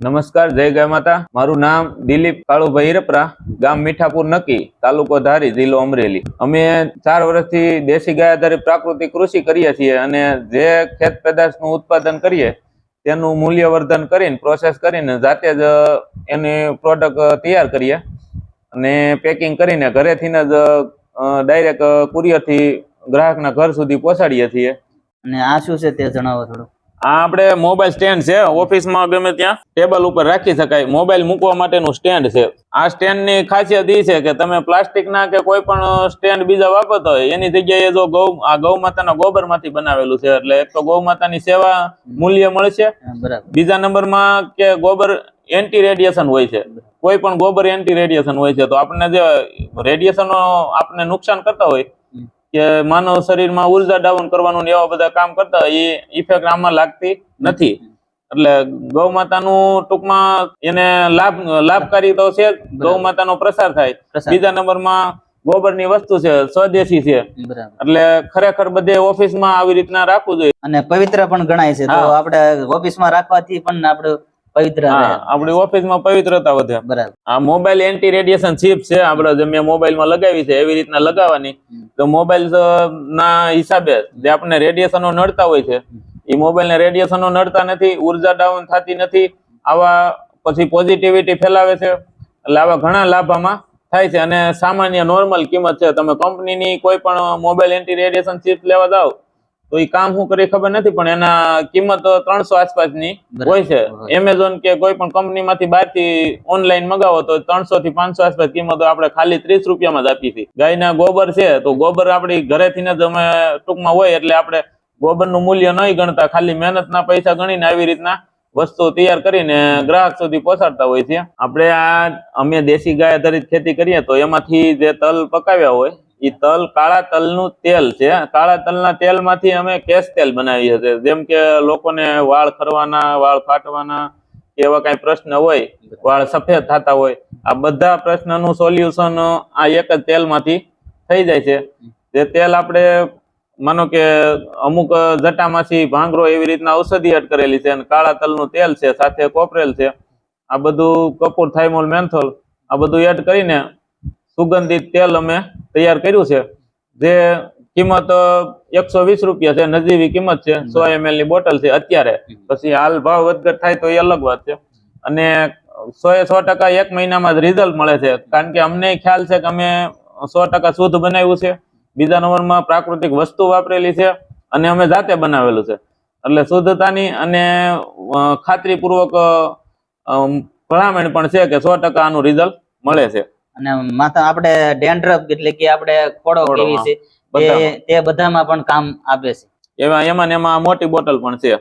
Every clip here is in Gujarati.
નમસ્કાર, જય ગાય માતા. મારું નામ દિલીપ કાળુભાઈ હિરપરા ગામ મીઠાપુર નકી તાલુકો ધારી, જિલ્લો અમરેલી. અમે ચાર વર્ષથી દેશી ગાય આધારિત પ્રાકૃતિક કૃષિ કરીએ છીએ અને જે ખેત પેદાશનું ઉત્પાદન કરીએ, તેનું મૂલ્યવર્ધન કરીને પ્રોસેસ કરીને, જાતે જ એની પ્રોડક્ટ તૈયાર કરીએ અને પેકિંગ કરીને, ઘરેથી જ ડાયરેક્ટ કુરિયરથી ગ્રાહકના ઘર સુધી પહોંચાડીએ છીએ. અને આ શું છે તે જણાવો થોડું આ આપણે મોબાઈલ સ્ટેન્ડ છે ઓફિસમાં ગમે ત્યાં ટેબલ ઉપર રાખી શકાય મોબાઈલ મૂકવા માટેનું સ્ટેન્ડ છે. આ સ્ટેન્ડની ખાસિયત એ છે કે તમે પ્લાસ્ટિકના કે કોઈ પણ સ્ટેન્ડ બીજા વાપરતા હોય એની જગ્યાએ જો ગૌ આ ગૌ માતાના ગોબરમાંથી બનાવેલું છે એટલે એક તો ગૌ માતાની સેવા મૂલ્ય મળશે. બીજા નંબરમાં કે ગોબર એન્ટી રેડિયેશન હોય છે. કોઈ પણ ગોબર એન્ટી રેડિયેશન હોય છે તો આપણને જે રેડિયેશનો આપણને નુકસાન કરતા હોય. કે માનવ શરીરમાં ઊર્જા ડાઉન કરવાનું ને એવા બધા કામ કરતા એ ઇફેક્ટ આમાં લાગતી નથી એટલે ગૌ માતાનું ટૂંકમાં એને લાભ લાભકારી તો છે. ગૌ માતાનો પ્રસાર થાય. બીજા નંબરમાં ગોબરની વસ્તુ છે સ્વદેશી છે એટલે ખરેખર બધે ઓફિસમાં આવી રીતના રાખવું જોઈએ અને પવિત્ર પણ ગણાય છે તો. આપણે ઓફિસમાં રાખવાથી પણ આપણું પવિત્ર આપણી ઓફિસમાં પવિત્રતા વધે. બરાબર. આ મોબાઈલ એન્ટી રેડિયેશન ચિપ છે આપણે જે મેં મોબાઈલમાં લગાવી છે એવી રીતના લગાવવાની. તો મોબાઈલ ના હિસાબે જે આપણને રેડિયેશનો નડતા હોય છે એ મોબાઈલ ને રેડિયેશનો નડતા નથી ઊર્જા ડાઉન થતી નથી આવા પછી પોઝિટિવિટી ફેલાવે છે. એટલે આવા ઘણા લાભામાં થાય છે. અને સામાન્ય નોર્મલ કિંમત છે. તમે કંપનીની કોઈ પણ મોબાઈલ એન્ટી રેડિયેશન ચિપ લેવા જાઓ તો એ કામ શું કરે ખબર નથી પણ એના કિંમત ત્રણસો આસપાસની. હોય છે. એમેઝોન કે કોઈ પણ કંપનીમાંથી બહારથી ઓનલાઈન મગાવો તો ત્રણસો થી પાંચસો આસપાસ કિંમતો આપણે ખાલી ત્રીસ રૂપિયામાં જ આપી ગાય ગાયના ગોબર છે તો ગોબર આપણી ઘરેથી જ અમે ટૂંકમાં હોય એટલે આપણે ગોબરનું મૂલ્ય નહીં ગણતા ખાલી મહેનતના પૈસા ગણીને આવી રીતના વસ્તુ તૈયાર કરીને ગ્રાહક સુધી પહોંચાડતા હોય છે. આપણે આ અમે દેશી ગાય આધારિત ખેતી કરીએ તો એમાંથી જે તલ પકાવ્યા હોય એ તલ, કાળા તલનું તેલ છે. કાળા તલના તેલમાંથી અમે કેશ તેલ બનાવીએ છીએ. જેમ કે લોકોને વાળ ખરવાના, વાળ ફાટવાના એવા કઈ પ્રશ્ન હોય, વાળ સફેદ થતા હોય, આ બધા પ્રશ્નનું સોલ્યુશન આ એક જ તેલમાંથી થઈ જાય છે. જે તેલ આપણે માનો કે અમુક જટામાંથી ભાંગરો એવી રીતના ઔષધિ એડ કરેલી છે અને કાળા તલનું તેલ છે, સાથે કોપરેલ છે. આ બધું કપૂર થાઇમોલ મેન્થોલ, આ બધું એડ કરીને સુગંધિત તેલ અમે તૈયાર કર્યું છે, જે કિંમત એકસો વીસ રૂપિયા છે, નજીવી કિંમત છે, સો એમએલની બોટલ છે અત્યારે. પછી હાલ ભાવ વધઘટ થાય તો એ અલગ વાત છે. અને સો એ સો ટકા એક મહિનામાં જ રિઝલ્ટ મળે છે. કારણ કે અમને ખ્યાલ છે કે અમે સો ટકા શુદ્ધ બનાવ્યું છે. બીજા નંબરમાં પ્રાકૃતિક વસ્તુ વાપરેલી છે અને અમે જાતે બનાવેલું છે. એટલે શુદ્ધતાની અને ખાતરીપૂર્વક ભલામણ પણ છે કે સો ટકા આનું રિઝલ્ટ મળે છે. અને માથા આપણે ડેન્ડ્રફ એટલે કે આપણે ખોડો કેવી છે. તે તે બધામાં પણ કામ આપે છે. એમાં એમાં એમાં મોટી બોટલ પણ છે.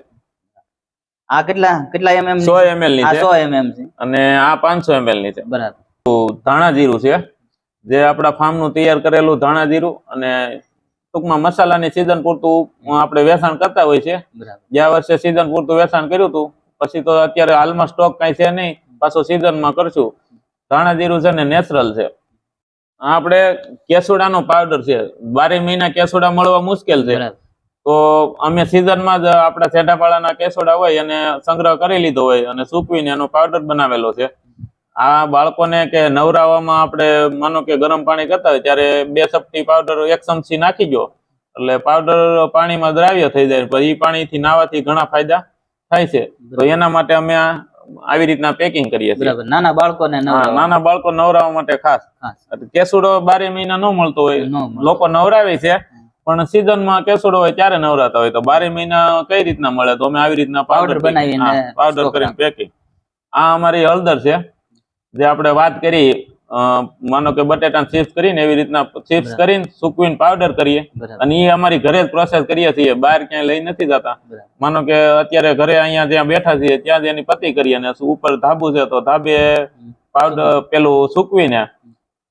આ કેટલા કેટલા એમએમ 100 એમએલની આ છે. સો એમએમ છે. અને આ પાંચસો એમએલની છે. બરાબર. ધાણા જીરું છે. જે આપણા ફાર્મનું તૈયાર કરેલું ધાણા જીરું અને ટૂંકમાં મસાલાની સિઝન પૂરતું આપણે વેચાણ કરતા હોય છે. ગયા વર્ષે સિઝન પૂરતું વેચાણ કર્યું હતું પછી તો અત્યારે હાલમાં સ્ટોક કઈ છે નહીં. પાછો સીઝનમાં કરશું. ધાણા જીરું છે ને નેચરલ છે. આ આપણે કેસુડાનો પાવડર છે. બારે મહિના કેસુડા મળવા મુશ્કેલ છે. તો અમે સિઝનમાં જ આપણા સેઢાપાળાના કેસોડા હોય અને સંગ્રહ કરી લીધો હોય અને સૂકવીને એનો પાવડર બનાવેલો છે. આ બાળકોને કે નવરાવામાં આપણે માનો કે ગરમ પાણી કરતા હોય ત્યારે બે ચપટી પાવડર એક ચમચી નાખી દો. એટલે પાવડર પાણીમાં દ્રાવ્ય થઈ જાય પછી એ પાણીથી નાવાથી ઘણા ફાયદા થાય છે. તો એના માટે અમે આવી રીતના પેકિંગ કરીએ બરાબર. નાના બાળકોને નાના બાળકો નવરાવવા માટે ખાસ. કેસુડો બારે મહિના ન મળતો હોય. લોકો નવરાવે છે પણ સીઝનમાં કેસુડો હોય ત્યારે નવરાતા હોય. તો બારે મહિના કઈ રીતના મળે? તો અમે આવી રીતના પાવડર બનાવીને પાવડર કરીને પેકિંગ આ અમારી હળદર છે જે આપણે વાત કરી માનો કે બટેટા ચિપ્સ કરીને એવી રીતના ચિપ્સ કરીને સૂકવીને પાવડર કરીએ. અને એ અમારી ઘરે જ પ્રોસેસ કરીએ છીએ. બહાર ક્યાંય લઈ નથી જતા. માનો કે અત્યારે ઘરે અહીંયા જ્યાં બેઠા છીએ ત્યાં જ એની પતી કરીએ અને ઉપર ધાબુ છે તો ધાબે પાવડર પેલું સૂકવીને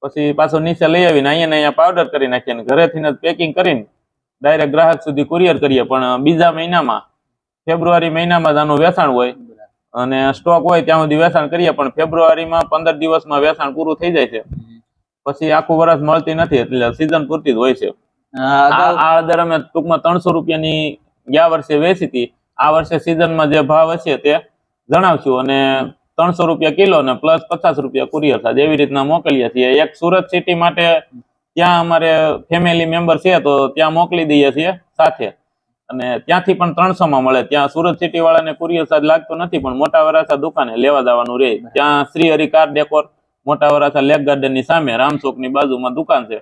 પછી પાછું નીચે લઈ આવીને અહીંયા ને અહીંયા પાવડર કરી નાખીએ ઘરેથી જ પેકિંગ કરીને ડાયરેક્ટ ગ્રાહક સુધી કુરિયર કરીએ. પણ બીજા મહિનામાં ફેબ્રુઆરી મહિનામાં જ આનું વેચાણ હોય. અને સ્ટોક હોય ત્યાં સુધી વેચાણ કરીએ પણ ફેબ્રુઆરીમાં પંદર દિવસમાં વેચાણ પૂરું થઈ જાય છે. પછી આખું વર્ષ મળતી નથી એટલે સિઝન પૂરતી જ હોય છે. આ અમે ટૂંકમાં ત્રણસો રૂપિયાની ગયા વર્ષે વેચી હતી. આ વર્ષે સિઝનમાં જે ભાવ હશે તે જણાવશું. અને ત્રણસો રૂપિયા કિલો ને પ્લસ પચાસ રૂપિયા કુરિયર ચાર્જ એવી રીતના મોકલીએ છીએ. એક સુરત સિટી માટે ત્યાં અમારે ફેમિલી મેમ્બર છે તો ત્યાં મોકલી દઈએ છીએ સાથે. અને ત્યાંથી પણ ત્રણસો માં મળે. ત્યાં સુરત સિટી વાળાને કુરિયર ચાર્જ લાગતો નથી પણ મોટા વરાછા દુકાને લેવા જવાનું રહે ત્યાં શ્રી હરિ કાર ડેકોર મોટા વરાછા લેક ગાર્ડનની સામે રામચોકની બાજુમાં દુકાન છે.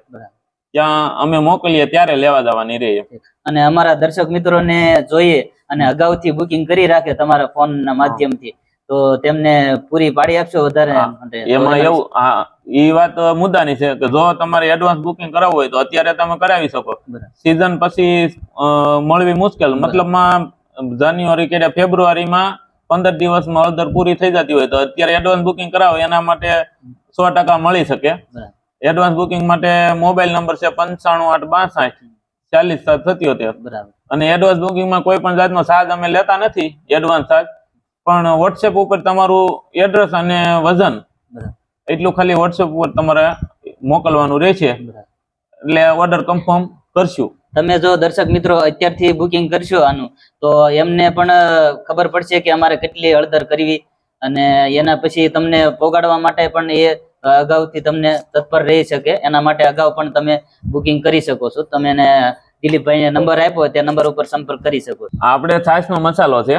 ત્યાં અમે મોકલીએ ત્યારે લેવા જવાની રહીએ અને અમારા દર્શક મિત્રોને જોઈએ અને અગાઉથી બુકિંગ કરી રાખે તમારા ફોન ના માધ્યમથી. તો તેમને પૂરી પાડી આપશો વધારે? એમાં એવું હા. એ વાત મુદ્દાની છે કે જો તમારે એડવાન્સ બુકિંગ કરાવવું હોય તો અત્યારે તમે કરાવી શકો. સીઝન પછી મળવી મુશ્કેલ. મતલબમાં જાન્યુઆરી કે ફેબ્રુઆરીમાં પંદર દિવસમાં ઓર્ડર પૂરી થઈ જતી હોય તો અત્યારે એડવાન્સ બુકિંગ કરાવો. એના માટે સો ટકા મળી શકે. એડવાન્સ બુકિંગ માટે મોબાઈલ નંબર છે પંચાણું આઠ બાસઠ ચાલીસ સાત સત્યોતેર. બરાબર. અને એડવાન્સ બુકિંગમાં કોઈ પણ જાતનો ચાર્જ અમે લેતા નથી. એડવાન્સ ચાર્જ પણ વોટ્સએપ ઉપર તમારું એડ્રેસ અને વજન એટલું ખાલી વોટ્સએપ ઉપર તમારે મોકલવાનું રહેશે. એટલે ઓર્ડર કન્ફર્મ કરશું. તમે જો દર્શક મિત્રો અત્યારથી બુકિંગ કરશો આનું તો એમને પણ ખબર પડશે કે અમારે કેટલી હળદર કરવી અને એના પછી તમને પોગાડવા માટે પણ એ અગાઉથી તમને તત્પર રહી શકે. એના માટે અગાઉ પણ તમે બુકિંગ કરી શકો છો. તમે એને દિલીપભાઈને નંબર આપ્યો તે નંબર ઉપર સંપર્ક કરી શકો છો. આપણે છાશનો મસાલો છે.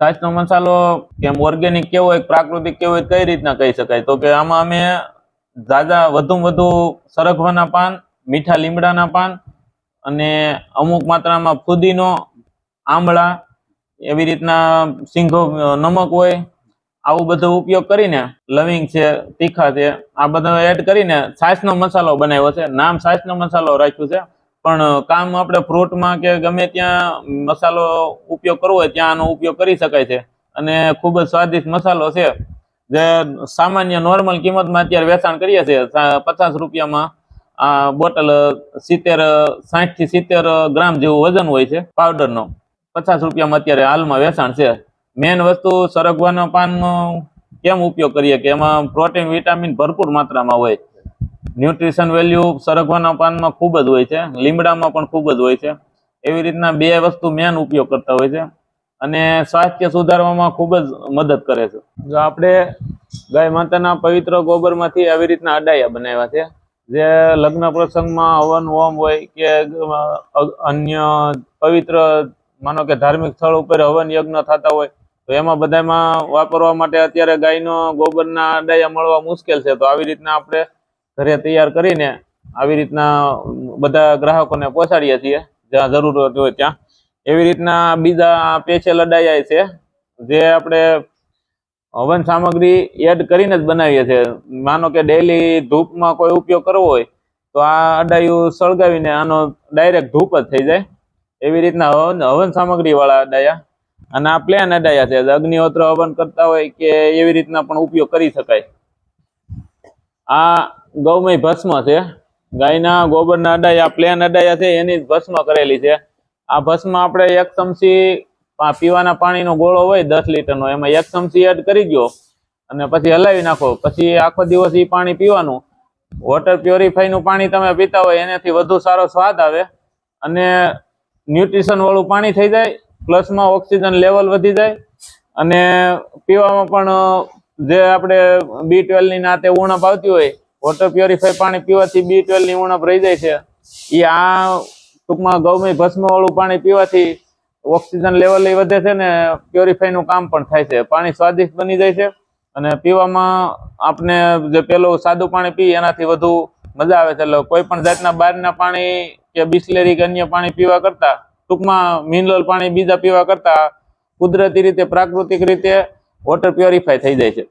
છાશનો મસાલો કેમ ઓર્ગેનિક કેવો હોય, પ્રાકૃતિક કેવો હોય, કઈ રીતના કહી શકાય? તો કે આમાં અમે ઝાઝા વધુમાં વધુ સરગવાના પાન, મીઠા લીમડાના પાન અને અમુક માત્રામાં ફુદીનો આંબળા એવી રીતના સિંગો, નમક હોય, આવું બધો ઉપયોગ કરીને લવિંગ છે, તીખા છે, આ બધો એડ કરીને છાશનો મસાલો બનાવ્યો છે. નામ છાશનો મસાલો રાખ્યું છે. પણ કામ આપણે ફ્રૂટમાં કે ગમે ત્યાં મસાલો ઉપયોગ કરવો હોય ત્યાં આનો ઉપયોગ કરી શકાય છે. અને ખૂબ જ સ્વાદિષ્ટ મસાલો છે. જે સામાન્ય નોર્મલ કિંમતમાં અત્યારે વેચાણ કરીએ છીએ. પચાસ રૂપિયામાં આ બોટલ સિત્તેર સાઠથી સિત્તેર ગ્રામ જેવું વજન હોય છે પાવડરનો. પચાસ રૂપિયામાં અત્યારે હાલમાં વેચાણ છે. મેન વસ્તુ સરગવાના પાનનો કેમ ઉપયોગ કરીએ કે એમાં પ્રોટીન, વિટામિન ભરપૂર માત્રામાં હોય. ન્યુટ્રિશન વેલ્યુ સરગવાના પાનમાં ખૂબ જ હોય છે, લીમડામાં પણ ખૂબ જ હોય છે. એવી રીતના બે વસ્તુ મેન ઉપયોગ કરતા હોય છે અને સ્વાસ્થ્ય સુધારવામાં ખૂબ જ મદદ કરે છે. જો આપણે ગાય માતાના પવિત્ર ગોબરમાંથી આવી રીતના અડાયા બનાવ્યા છે, જે લગ્ન પ્રસંગમાં હવન હોમ હોય કે અન્ય પવિત્ર માનો કે ધાર્મિક સ્થળ ઉપર હવન યજ્ઞ થતા હોય, તો એમાં બધામાં વાપરવા માટે અત્યારે ગાયનો ગોબરના અડાયા મળવા મુશ્કેલ છે. તો આવી રીતના આપણે ઘરે તૈયાર કરીને આવી રીતના બધા ગ્રાહકોને પહોંચાડીએ છીએ, જ્યાં જરૂરત હોય ત્યાં. એવી રીતના બીજા પેચે અડાયા છે, જે આપણે હવન સામગ્રી એડ કરીને જ બનાવીએ છીએ. માનો કે ડેલી ધૂપમાં કોઈ ઉપયોગ કરવો હોય, તો આ અડાયું સળગાવીને આનો ડાયરેક્ટ ધૂપ જ થઈ જાય. એવી રીતના હવન હવન સામગ્રી વાળા અડાયા. અને આ પ્લેન અડાયા છે અગ્નિહોત્ર હવન કરતા હોય કે એવી રીતના પણ ઉપયોગ કરી શકાય. આ ગૌમય ભસ્મ છે. ગાયના ગોબરના અડાયા, પ્લેન અડાયા છે, એની ભસ્મ કરેલી છે. આ ભસ્મ આપણે એક ચમચી પીવાના પાણીનો ગોળો હોય દસ લીટરનો, એમાં એક ચમચી એડ કરી દો અને પછી હલાવી નાખો. પછી આખો દિવસ એ પાણી પીવાનું. વોટર પ્યોરીફાઈનું પાણી તમે પીતા હોય એનાથી વધુ સારો સ્વાદ આવે અને ન્યુટ્રિશન વાળું પાણી થઈ જાય પ્લસમાં ઓક્સિજન લેવલ વધી જાય અને પીવામાં પણ જે આપણે બી ટ્વેલ્વની નાતે ઉણપ આવતી હોય વોટર પ્યોરિફાઈ પાણી પીવાથી બી ટ્વેલ્વની ઉણપ રહી જાય છે. એ આ ટૂંકમાં ગૌમય ભસ્મ વાળું પાણી પીવાથી ઓક્સિજન લેવલ વધે છે ને પ્યોરિફાઈ નું કામ પણ થાય છે. પાણી સ્વાદિષ્ટ બની જાય છે અને પીવામાં આપણે જે પેલું સાદું પાણી પી એનાથી વધુ મજા આવે છે. એટલે કોઈ પણ જાતના બહારના પાણી કે બિસ્લેરી કે અન્ય પાણી પીવા કરતા, ટૂંકમાં મિનરલ પાણી બીજા પીવા કરતા કુદરતી રીતે, પ્રાકૃતિક રીતે વોટર પ્યોરિફાય થઈ જાય છે.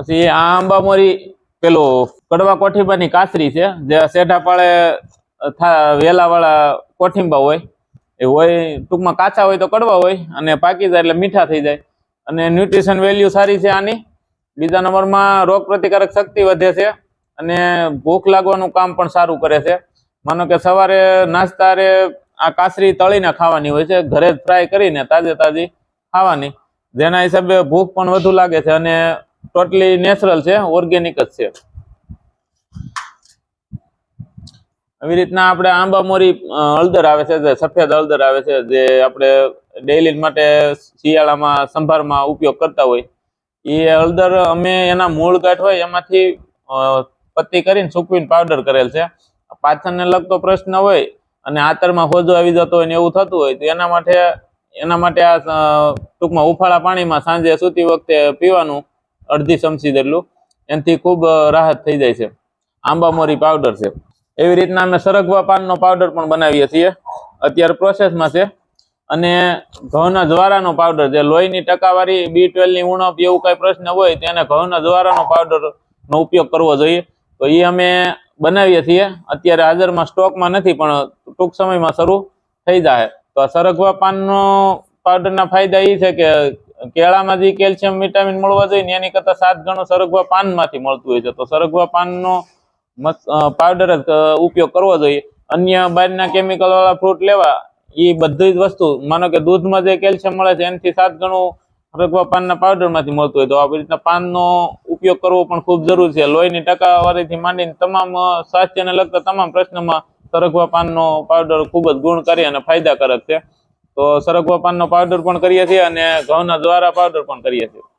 પછી આ આંબામોરી પેલો કડવા કોઠીંબાની કાસરી છે, જે સેઢા પાળે વેલાવાળા કોઠીંબા હોય, એ હોય, ટૂંકમાં કાચા હોય તો કડવા હોય, અને પાકી જાય એટલે મીઠા થઈ જાય. અને ન્યુટ્રિશન વેલ્યુ સારી છે આની. બીજા નંબરમાં રોગ પ્રતિકારક શક્તિ વધે છે, અને ભૂખ લાગવાનું કામ પણ સારું કરે છે. માનો કે સવારે નાસ્તા રે આ કાસરી તળીને ખાવાની હોય છે, ઘરે જ ફ્રાય કરીને તાજે તાજી ખાવાની. જેના હિસાબે ભૂખ પણ વધુ લાગે છે અને ટોટલી નેચરલ છે ઓર્ગેનિક જ છે. આવી રીતના આપણે આંબા મોરી હળદર આવે છે, જે સફેદ હળદર આવે છે, જે આપણે ડેઇલી માટે શિયાળામાં, સંભારમાં ઉપયોગ કરતા હોય. એ હળદર અમે એના મૂળ ગાંઠ હોય, એમાંથી પત્તી કરીને સૂકવીને પાવડર કરેલ છે. પાછળને લગતો પ્રશ્ન હોય અને આતરમાં હોજો આવી જતો હોય ને એવું થતું હોય, તો એના માટે એના માટે આ ટૂંકમાં ઉફાળા પાણીમાં સાંજે સૂતી વખતે પીવાનું અડધી ચમચી જેટલું, એનાથી ખૂબ રાહત થઈ જાય છે. આંબા મોરી પાવડર છે. એવી રીતના અમે સરગવા પાનનો પાવડર પણ બનાવીએ છીએ. અત્યારે પ્રોસેસમાં છે. અને ઘઉંના જ્વારાનો પાવડર જે લોહીની ટકાવારી બી ટ્વેલ્વની ઉણપ એવું કાંઈ પ્રશ્ન હોય તો એને ઘઉંના જ્વારાનો પાવડર નો ઉપયોગ કરવો જોઈએ. તો એ અમે બનાવીએ છીએ. અત્યારે હાજરમાં સ્ટોકમાં નથી, પણ ટૂંક સમયમાં શરૂ થઈ જાય તો સરગવા પાનનો પાવડરના ફાયદા એ છે કે કેળામાં જે કેલ્શિયમ, વિટામિન મળવા જોઈએ એની કરતા સાત ગણું સરગવા પાનમાંથી મળતું હોય છે. તો સરગવા પાનનો નો પાવડર જ ઉપયોગ કરવો જોઈએ. અન્ય બહારના કેમિકલ વાળા ફ્રૂટ લેવા એ બધી જ વસ્તુ, માનો કે દૂધમાં જે કેલ્શિયમ મળે છે, એનાથી સાત ગણું સરગવા પાનના પાવડરમાંથી મળતું હોય. તો આવી રીતના પાનનો ઉપયોગ કરવો પણ ખૂબ જરૂરી છે. લોહીની ટકાવારીથી માંડીને તમામ સ્વાસ્થ્યને લગતા તમામ પ્રશ્નોમાં સરગવા પાનનો પાવડર ખૂબ જ ગુણકારી અને ફાયદાકારક છે. તો સરગવા પાનનો પાવડર પણ કરીએ છીએ અને ઘઉંના દ્વારા પાવડર પણ કરીએ છીએ.